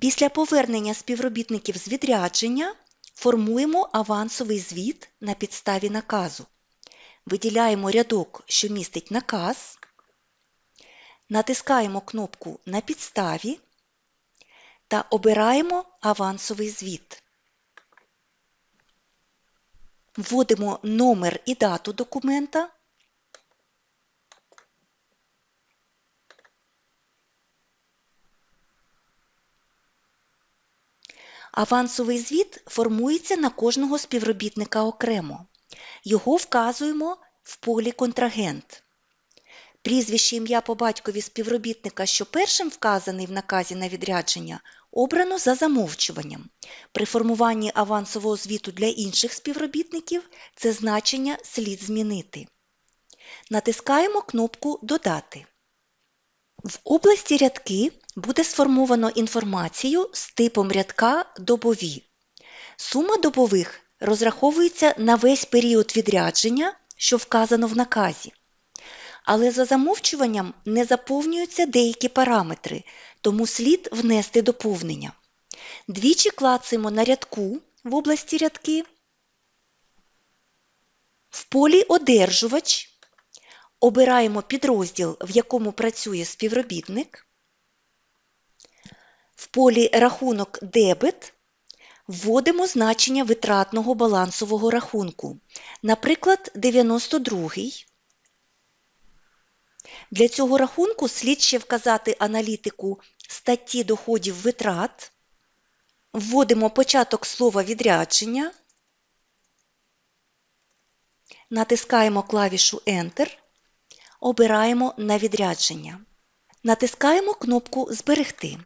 Після повернення співробітників з відрядження формуємо авансовий звіт на підставі наказу. Виділяємо рядок, що містить наказ, натискаємо кнопку На підставі та обираємо авансовий звіт. Вводимо номер і дату документа. Авансовий звіт формується на кожного співробітника окремо. Його вказуємо в полі Контрагент. Прізвище ім'я по батькові співробітника, що першим вказаний в наказі на відрядження, обрано за замовчуванням. При формуванні авансового звіту для інших співробітників це значення слід змінити. Натискаємо кнопку Додати. В області рядки буде сформовано інформацію з типом рядка добові. Сума добових розраховується на весь період відрядження, що вказано в наказі. Але за замовчуванням не заповнюються деякі параметри, тому слід внести доповнення. Двічі клацаємо на рядку в області рядки. В полі Одержувач обираємо підрозділ, в якому працює співробітник. Полі Рахунок дебет вводимо значення витратного балансового рахунку, наприклад, 92. Для цього рахунку слід ще вказати аналітику статті доходів витрат. Вводимо початок слова відрядження, натискаємо клавішу Enter, обираємо на відрядження. Натискаємо кнопку Зберегти.